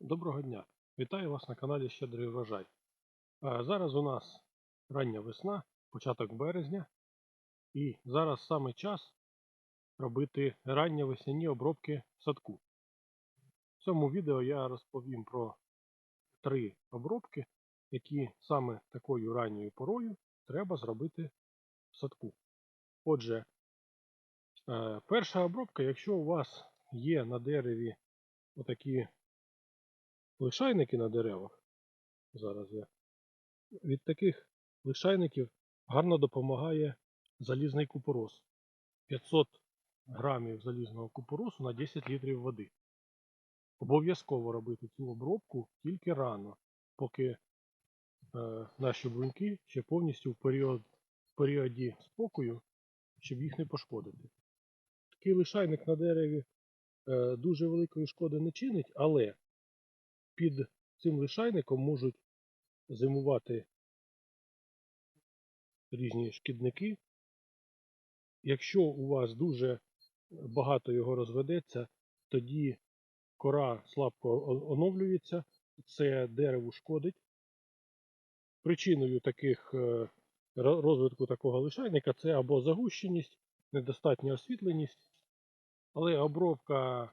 Доброго дня! Вітаю вас на каналі Щедрий врожай. Е, Зараз у нас рання весна, початок березня, і зараз саме час робити ранні весняні обробки в садку. В цьому відео я розповім про три обробки, які саме такою ранньою порою треба зробити в садку. Отже, е, перша обробка, якщо у вас є на дереві отакі лишайники на деревах. Зараз я. Від таких лишайників гарно допомагає залізний купорос. 500 грамів залізного купоросу на 10 літрів води. Обов'язково робити цю обробку тільки рано, поки е, наші бруньки ще повністю в період, в періоді спокою, щоб їх не пошкодити. Такий лишайник на дереві е, дуже великої шкоди не чинить, але під цим лишайником можуть зимувати різні шкідники. Якщо у вас дуже багато його розведеться, тоді кора слабко оновлюється, це дерево шкодить. Причиною таких е, розвитку такого лишайника це або загущеність, недостатня освітленість, але обробка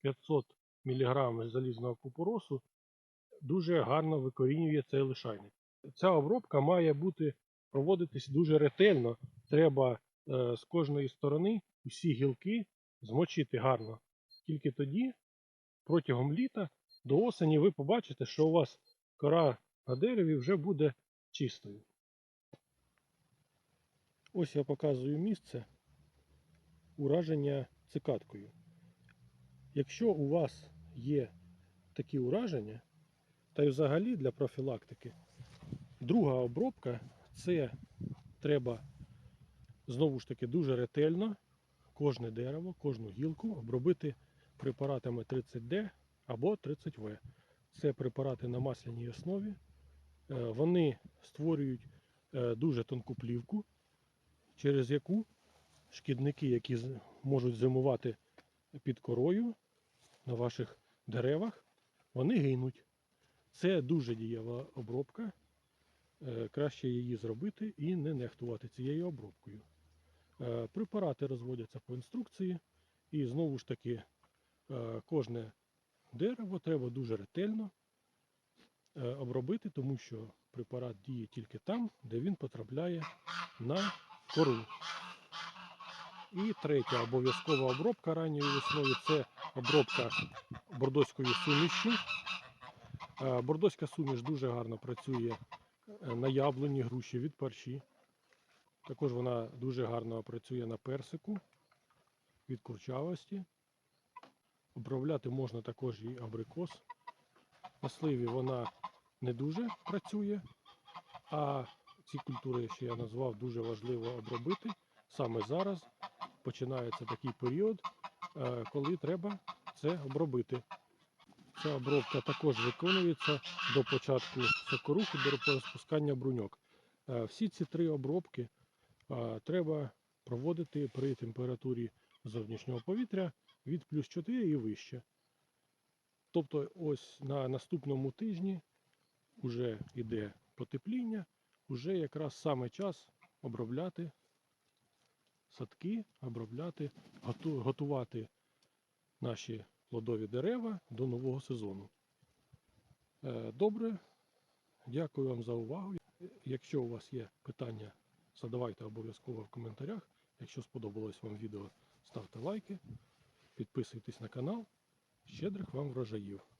500 мг з-залізного купоросу дуже гарно викорінює цей лишайник. Ця обробка має бути проводитись дуже ретельно. Треба е, з кожної сторони усі гілки змочити гарно. Тільки тоді, протягом літа до осені, ви побачите, що у вас кора на дереві вже буде чистою. Ось я показую місце ураження цикаткою. Якщо у вас є такі ураження, та й взагалі для профілактики, друга обробка це треба знову ж таки дуже ретельно кожне дерево, кожну гілку обробити препаратами 30D або 30В. Це препарати на масляній основі. Е, Вони створюють е, дуже тонку плівку, через яку шкідники, які можуть зимувати під корою на ваших деревах, вони гинуть. Це дуже дієва обробка. Е, Краще її зробити і не нехтувати цією обробкою. Е, Препарати розводяться по інструкції, і знову ж таки е, кожне дерево треба дуже ретельно обробити, тому що препарат діє тільки там, де він потрапляє на кору. І третя обов'язкова обробка ранньою весною це обробка бордоською сумішшю. Е, Бордоська суміш дуже гарно працює е, на яблуні, груші від парші. Також вона дуже гарно працює на персику від курчавості. Обробляти можна також і абрикос. На сливі вона не дуже працює, а ці культури, що я назвав, дуже важливо обробити. Саме зараз починається такий період, е, коли треба це обробити. Ця обробка також виконується до початку сокоруху, до розпускання бруньок. Е, Всі ці три обробки е, треба проводити при температурі зовнішнього повітря від плюс 4 і вище. Тобто ось на наступному тижні вже йде потепління, вже якраз саме час обробляти садки, обробляти, готувати наші плодові дерева до нового сезону. Е, Добре, дякую вам за увагу. Якщо у вас є питання, задавайте обов'язково в коментарях. Якщо сподобалось вам відео, ставте лайки, підписуйтесь на канал. Щедрих вам врожаїв!